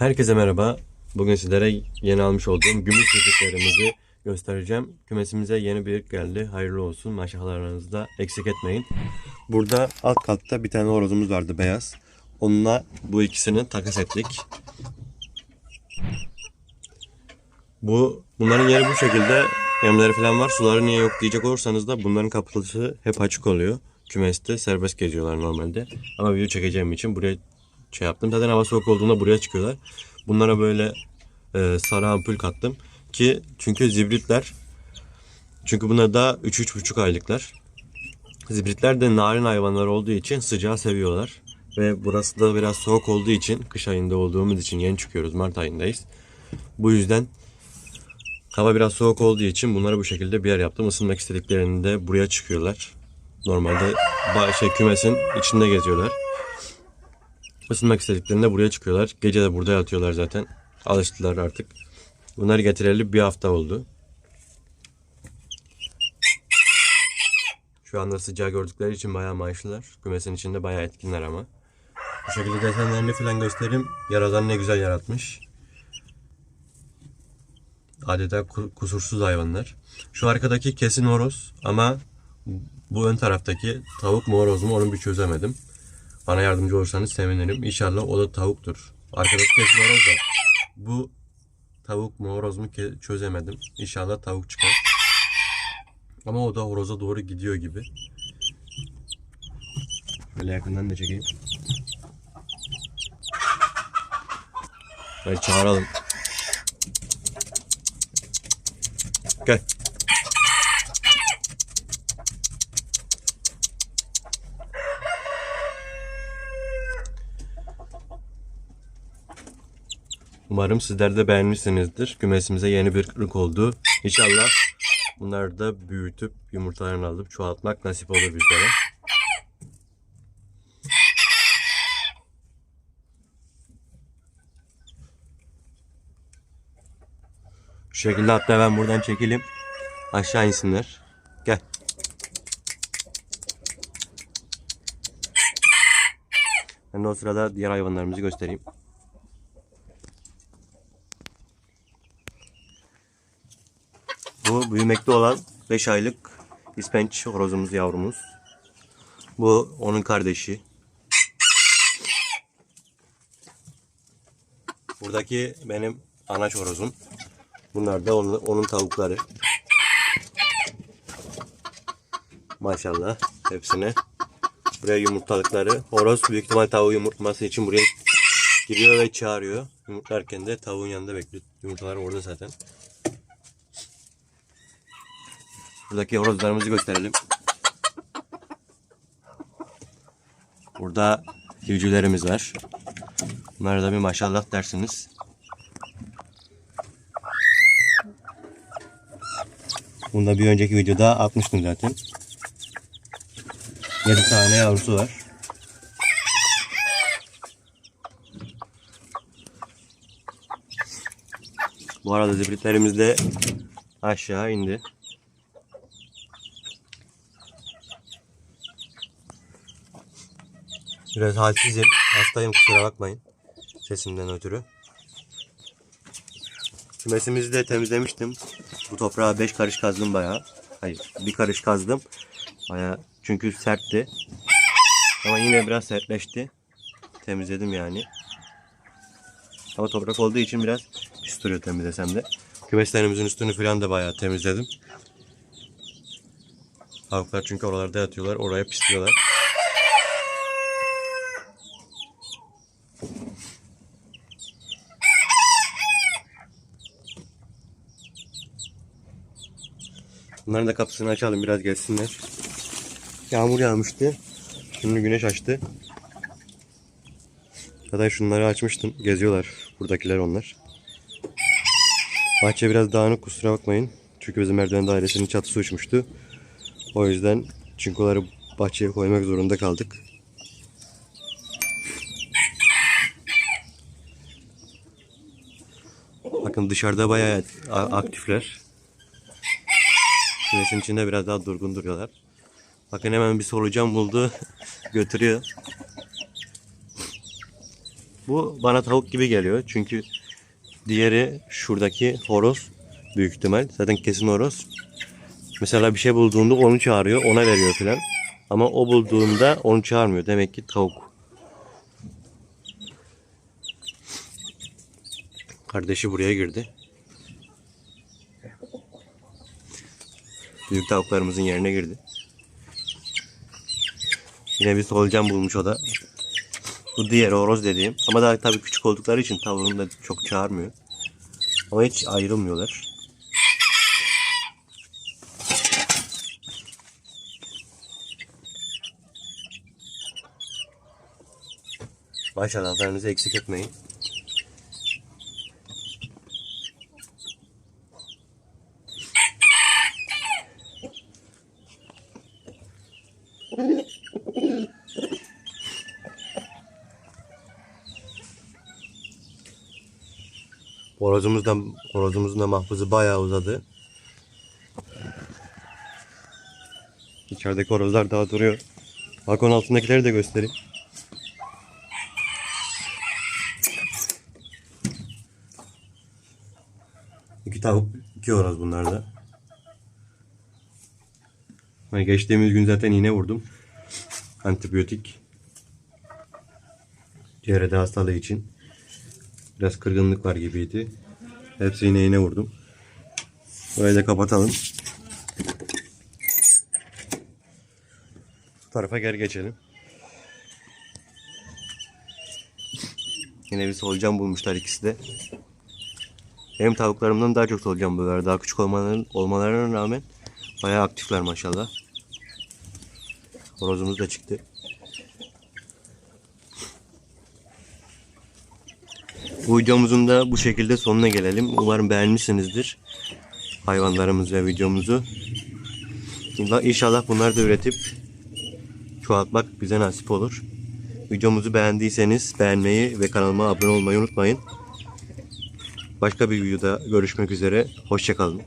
Herkese merhaba. Bugün sizlere yeni almış olduğum gümüş yüzüklerimizi göstereceğim. Kümesimize yeni bir geldi. Hayırlı olsun. Maşallahlarınızı da eksik etmeyin. Burada alt katta bir tane horozumuz vardı beyaz. Onunla bu ikisini takas ettik. Bu bunların yeri bu şekilde. Yemleri falan var. Suları niye yok diyecek olursanız da bunların kapısı hep açık oluyor. Kümeste serbest geziyorlar normalde. Ama video çekeceğim için buraya şey yaptım. Zaten hava soğuk olduğunda buraya çıkıyorlar. Bunlara böyle e, sarı ampul kattım ki çünkü zibritler çünkü bunlar da 3-3,5 aylıklar. Zibritler de narin hayvanlar olduğu için sıcağı seviyorlar. Ve burası da biraz soğuk olduğu için kış ayında olduğumuz için yeni çıkıyoruz Mart ayındayız. Bu yüzden hava biraz soğuk olduğu için bunları bu şekilde bir yer yaptım. Isınmak istediklerinde buraya çıkıyorlar. Normalde şey kümesin içinde geziyorlar. Isınmak istediklerinde buraya çıkıyorlar. Gece de burada yatıyorlar zaten. Alıştılar artık. Bunları getireli bir hafta oldu. Şu anda sıcağı gördükleri için bayağı maaşlılar. Kümesin içinde bayağı etkinler ama. Bu şekilde desenlerini falan göstereyim. Yaradan ne güzel yaratmış. Adeta ku- kusursuz hayvanlar. Şu arkadaki kesin horoz ama bu ön taraftaki tavuk mu horoz mu onu bir çözemedim. Bana yardımcı olursanız sevinirim. İnşallah o da tavuktur. Arkadaki kesin horoz da bu tavuk mu horoz mu çözemedim. İnşallah tavuk çıkar. Ama o da horoza doğru gidiyor gibi. Şöyle yakından da çekeyim. Hadi çağıralım. Gel. Umarım sizler de beğenmişsinizdir. Kümesimize yeni bir ırk oldu. İnşallah bunları da büyütüp yumurtalarını alıp çoğaltmak nasip olur bizlere. Şu şekilde hatta ben buradan çekileyim. Aşağı insinler. Gel. Ben de o sırada diğer hayvanlarımızı göstereyim. Bu büyümekte olan 5 aylık ispenç horozumuz yavrumuz. Bu onun kardeşi. Buradaki benim anaç horozum. Bunlar da onun, onun tavukları. Maşallah hepsine. Buraya yumurtladıkları. Horoz büyük ihtimal tavuğu yumurtlaması için buraya giriyor ve çağırıyor. Yumurtlarken de tavuğun yanında bekliyor. Yumurtalar orada zaten. Buradaki horozlarımızı gösterelim. Burada civcivlerimiz var. Bunlara da bir maşallah dersiniz. Bunda bir önceki videoda atmıştım zaten. 7 tane yavrusu var. Bu arada zibritlerimiz de aşağı indi. Biraz halsizim. Hastayım kusura bakmayın. Sesimden ötürü. Kümesimizi de temizlemiştim. Bu toprağa 5 karış kazdım bayağı. Hayır bir karış kazdım. Bayağı çünkü sertti. Ama yine biraz sertleşti. Temizledim yani. Ama toprak olduğu için biraz pis duruyor temizlesem de. Kümeslerimizin üstünü falan da bayağı temizledim. Tavuklar çünkü oralarda yatıyorlar. Oraya pisliyorlar. Bunların da kapısını açalım biraz gelsinler. Yağmur yağmıştı. Şimdi güneş açtı. Zaten şunları açmıştım. Geziyorlar. Buradakiler onlar. Bahçe biraz dağınık kusura bakmayın. Çünkü bizim merdiven dairesinin çatısı uçmuştu. O yüzden çinkoları bahçeye koymak zorunda kaldık. Bakın dışarıda bayağı aktifler. Güneşin içinde biraz daha durgun duruyorlar. Bakın hemen bir solucan buldu. Götürüyor. Bu bana tavuk gibi geliyor. Çünkü diğeri şuradaki horoz büyük ihtimal. Zaten kesin horoz. Mesela bir şey bulduğunda onu çağırıyor. Ona veriyor filan. Ama o bulduğunda onu çağırmıyor. Demek ki tavuk. Kardeşi buraya girdi. Büyük tavuklarımızın yerine girdi. Yine bir solucan bulmuş o da. Bu diğer horoz dediğim. Ama daha tabii küçük oldukları için tavuğunu da çok çağırmıyor. Ama hiç ayrılmıyorlar. Maşallahlarınızı eksik etmeyin. Horozumuz da, horozumuzun da mahpuzu bayağı uzadı. İçerideki horozlar daha duruyor. Balkon altındakileri de göstereyim. İki tavuk, iki horoz bunlar da. Ben geçtiğimiz gün zaten iğne vurdum. Antibiyotik. CRD hastalığı için. Biraz kırgınlık var gibiydi. Hepsi iğne iğne vurdum. Burayı da kapatalım. Bu tarafa geri geçelim. Yine bir solucan bulmuşlar ikisi de. Benim tavuklarımdan daha çok solucan buluyorlar. Daha küçük olmalarına, olmalarına rağmen bayağı aktifler maşallah. Horozumuz da çıktı. Bu videomuzun da bu şekilde sonuna gelelim. Umarım beğenmişsinizdir hayvanlarımız ve videomuzu. İnşallah bunları da üretip çoğaltmak bize nasip olur. Videomuzu beğendiyseniz beğenmeyi ve kanalıma abone olmayı unutmayın. Başka bir videoda görüşmek üzere. Hoşçakalın.